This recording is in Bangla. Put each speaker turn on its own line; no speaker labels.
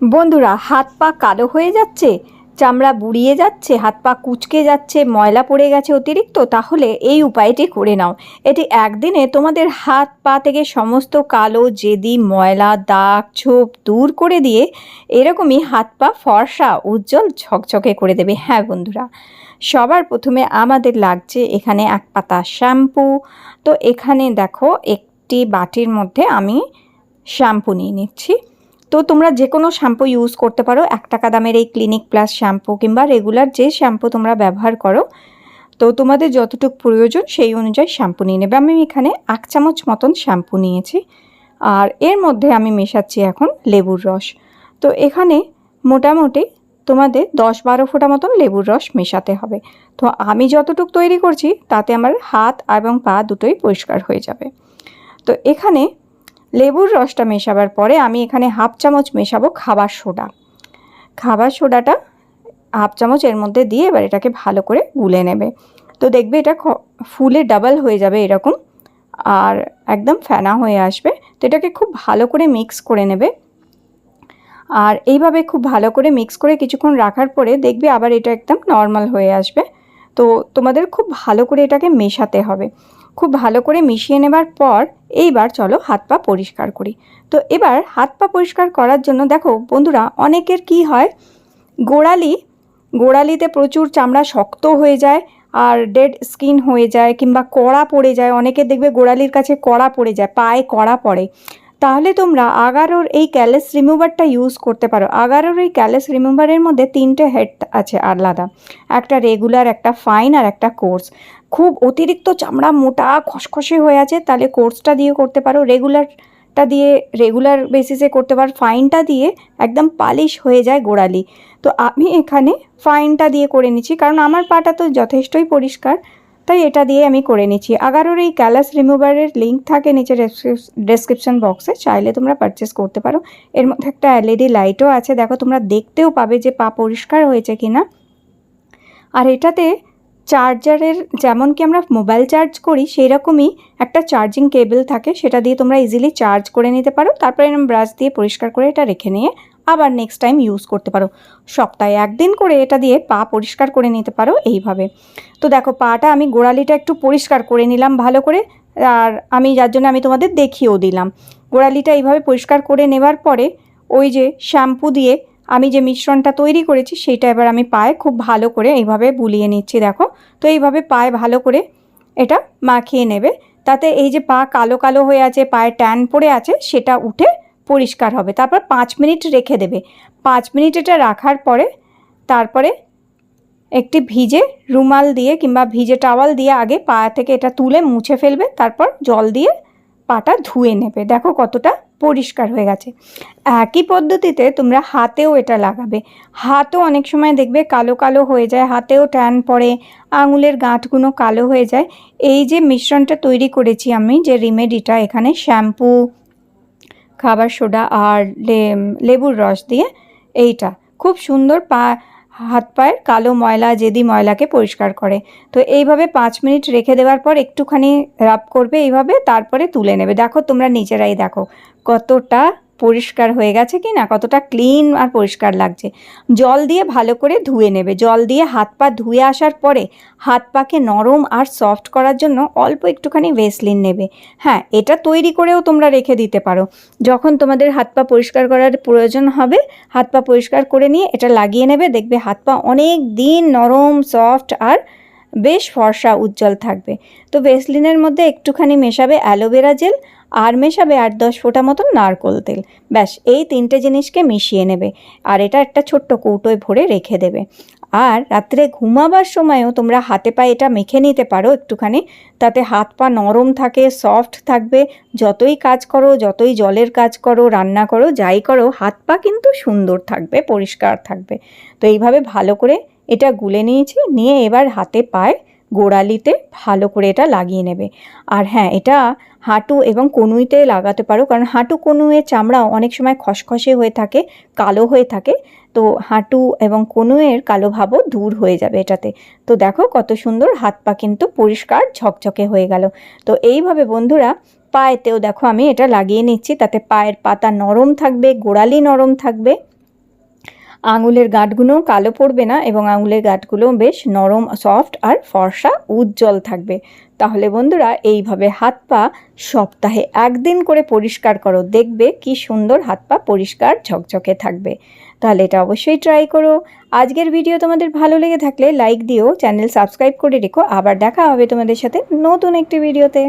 বন্ধুরা, হাত পা কালো হয়ে যাচ্ছে, চামড়া বুড়িয়ে যাচ্ছে, হাত পা কুচকে যাচ্ছে, ময়লা পড়ে গেছে অতিরিক্ত, তাহলে এই উপায়টি করে নাও। এটি একদিনে তোমাদের হাত পা থেকে সমস্ত কালো, জেদি, ময়লা, দাগ, ছোপ দূর করে দিয়ে এরকমই হাত পা ফর্সা, উজ্জ্বল, ঝকঝকে করে দেবে। হ্যাঁ বন্ধুরা, সবার প্রথমে আমাদের লাগছে এখানে এক পাতা শ্যাম্পু। তো এখানে দেখো, একটি বাটির মধ্যে আমি শ্যাম্পু নিয়ে নিচ্ছি। তো তোমরা যে কোনো শ্যাম্পু ইউজ করতে পারো। এক টাকা দামের এই ক্লিনিক প্লাস শ্যাম্পু কিংবা রেগুলার যে শ্যাম্পু তোমরা ব্যবহার করো, তো তোমাদের যতটুকু প্রয়োজন সেই অনুযায়ী শ্যাম্পু নিয়ে নেবে। আমি এখানে এক চামচ মতন শ্যাম্পু নিয়েছি। আর এর মধ্যে আমি মেশাচ্ছি এখন লেবুর রস। তো এখানে মোটামুটি তোমাদের দশ বারো ফোঁটা মতন লেবুর রস মেশাতে হবে। তো আমি যতটুকু তৈরি করছি তাতে আমার হাত এবং পা দুটোই পরিষ্কার হয়ে যাবে। তো এখানে লেবুর রসটা মেশাবার পরে আমি এখানে হাফ চামচ মেশাবো খাবার সোডা। খাবার সোডাটা হাফ চামচ এর মধ্যে দিয়ে এবার এটাকে ভালো করে গুলে নেবে। তো দেখবে এটা ফুলে ডাবল হয়ে যাবে এরকম আর একদম ফেনা হয়ে আসবে। তো এটাকে খুব ভালো করে মিক্স করে নেবে। আর এইভাবে খুব ভালো করে মিক্স করে কিছুক্ষণ রাখার পরে দেখবে আবার এটা একদম নর্মাল হয়ে আসবে। তো তোমাদের খুব ভালো করে এটাকে মেশাতে হবে। খুব ভালো করে মিশিয়ে নেবার পর এইবার চলো হাত পা পরিষ্কার করি। তো এবার হাত পা পরিষ্কার করার জন্য দেখো বন্ধুরা অনেকের কি হয়, গোড়ালি, গোড়ালিতে প্রচুর চামড়া শক্ত হয়ে যায় আর ডেড স্কিন হয়ে যায় কিংবা কড়া পড়ে যায়। অনেকে দেখবে গোড়ালির কাছে কড়া পড়ে যায়, পায়ে কড়া পড়ে। তাহলে তোমরা আগারোর এই ক্যালেস রিমুভারটা ইউজ করতে পারো। আগারোর এই ক্যালেস রিমুভারের মধ্যে তিনটে হেড আছে আলাদা। একটা রেগুলার একটা ফাইন আর একটা কোর্স খুব অতিরিক্ত চামড়া মোটা খসখসে হয়ে আছে, তাহলে কোর্সটা দিয়ে করতে পারো। রেগুলারটা দিয়ে রেগুলার বেসিসে করতে পারো। ফাইনটা দিয়ে একদম পালিশ হয়ে যায় গোড়ালি। তো আমি এখানে ফাইনটা দিয়ে করে নিচ্ছি, কারণ আমার পাটা তো যথেষ্টই পরিষ্কার। তাই এটা দিয়ে আমি করে নিচ্ছি। আগারোর এই ক্যালাস রিমুভারের লিঙ্ক থাকে নিচে ডেসক্রিপশন বক্সে চাইলে তোমরা পারচেস করতে পারো। এর মধ্যে একটা এলইডি লাইটও আছে। দেখো তোমরা দেখতেও পাবে যে পা পরিষ্কার হয়েছে কিনা। আর এটাতে চার্জারের যেমন কি আমরা মোবাইল চার্জ করি সেই রকমই একটা চার্জিং কেবল থাকে। সেটা দিয়ে তোমরা ইজিলি চার্জ করে নিতে পারো। তারপরে ব্রাশ দিয়ে পরিষ্কার করে এটা রেখে নিয়ে আবার নেক্সট টাইম ইউজ করতে পারো। সপ্তাহে একদিন করে এটা দিয়ে পা পরিষ্কার করে নিতে পারো এইভাবে। তো দেখো, পাটা আমি গোড়ালিটা একটু পরিষ্কার করে নিলাম ভালো করে, আর আমি যার জন্য আমি তোমাদের দেখিয়েও দিলাম। গোড়ালিটা এইভাবে পরিষ্কার করে নেবার পরে ওই যে শ্যাম্পু দিয়ে আমি যে মিশ্রণটা তৈরি করেছি সেটা এবার আমি পায়ে খুব ভালো করে এইভাবে বুলিয়ে নিচ্ছি, দেখো। তো এইভাবে পায়ে ভালো করে এটা মাখিয়ে নেবে। তাতে এই যে পা কালো কালো হয়ে আছে, পায়ে ট্যান পড়ে আছে, সেটা উঠে পরিষ্কার হবে। তারপর পাঁচ মিনিট রেখে দেবে। পাঁচ মিনিট এটা রাখার পরে তারপরে একটি ভিজে রুমাল দিয়ে কিংবা ভিজে টাওয়াল দিয়ে আগে পা থেকে এটা তুলে মুছে ফেলবে, তারপর জল দিয়ে পাটা ধুয়ে নেবে। দেখো কতটা পরিষ্কার হয়ে গেছে। একই পদ্ধতিতে তোমরা হাতেও এটা লাগাবে। হাতও অনেক সময় দেখবে কালো কালো হয়ে যায়, হাতেও ট্যান পড়ে, আঙুলের গাঁটগুলো কালো হয়ে যায়। এই যে মিশ্রণটা তৈরি করেছি আমি, যে রিমেডিটা এখানে শ্যাম্পু খাবার সোডা আর লেবুর রস দিয়ে এইটা। খুব সুন্দর পা, হাত পায়ের কালো ময়লা যেদি ময়লাকে পরিষ্কার করে। তো এইভাবে পাঁচ মিনিট রেখে দেওয়ার পর একটুখানি রাব করবে এইভাবে, তারপরে তুলে নেবে। দেখো তোমরা নিজেরাই দেখো কতটা পরিষ্কার হয়ে গেছে কি না? কতটা ক্লিন আর পরিষ্কার লাগছে। জল দিয়ে ভালো করে ধুয়ে নেবে। জল দিয়ে হাত পা ধুয়ে আসার পরে হাত পাকে নরম আর সফট করার জন্য অল্প একটুখানি ভেসলিন নেবে। হ্যাঁ এটা তৈরি করেও তোমরা রেখে দিতে পারো। যখন তোমাদের হাত পা পরিষ্কার করার প্রয়োজন হবে, হাত পা পরিষ্কার করে নিয়ে এটা লাগিয়ে নেবে। দেখবে হাত পা অনেক দিন নরম সফট আর বেশ ফর্সা উজ্জ্বল থাকবে। তো ভেসলিনের মধ্যে একটুখানি মেশাবে অ্যালোভেরা জেল আর মেশাবে আট দশ ফোঁটা মতন নারকোল তেল। ব্যাস, এই তিনটে জিনিসকে মিশিয়ে নেবে আর এটা একটা ছোট্ট কৌটোয় ভরে রেখে দেবে। আর রাত্রে ঘুমাবার সময়ও তোমরা হাতে পায়ে এটা মেখে নিতে পারো একটুখানি। তাতে হাত পা নরম থাকে, সফট থাকবে। যতই কাজ করো, যতই জলের কাজ করো, রান্না করো, যাই করো, হাত পা কিন্তু সুন্দর থাকবে, পরিষ্কার থাকবে। তো এইভাবে ভালো করে এটা গুলে নিয়েছি, নিয়ে এবার হাতে পায়ে গোড়ালিতে ভালো করে এটা লাগিয়ে নেবে। আর হ্যাঁ এটা হাঁটু এবং কনুইতে লাগাতে পারো, কারণ হাঁটু কনুইয়ের চামড়া অনেক সময় খসখসে হয়ে থাকে, কালো হয়ে থাকে, তো হাঁটু এবং কনুয়ের কালো ভাবও দূর হয়ে যাবে এটাতে। তো দেখো কত সুন্দর হাত পা কিন্তু পরিষ্কার ঝকঝকে হয়ে গেল। তো এইভাবে বন্ধুরা পায়েতেও দেখো আমি এটা লাগিয়ে নিচ্ছি, তাতে পায়ের পাতা নরম থাকবে, গোড়ালি নরম থাকবে। আঙুলের গাঁটগুলোও কালো পড়বে না এবং আঙুলের গাঁটগুলো বেশ নরম, সফট আর ফর্সা, উজ্জ্বল থাকবে। তাহলে বন্ধুরা, এইভাবে হাত পা সপ্তাহে একদিন করে পরিষ্কার করো। দেখবে কি সুন্দর হাত পা পরিষ্কার ঝকঝকে থাকবে। তাহলে এটা অবশ্যই ট্রাই করো। আজকের ভিডিও তোমাদের ভালো লেগে থাকলে লাইক দিও চ্যানেল সাবস্ক্রাইব করে রেখো। আবার দেখা হবে তোমাদের সাথে নতুন একটি ভিডিওতে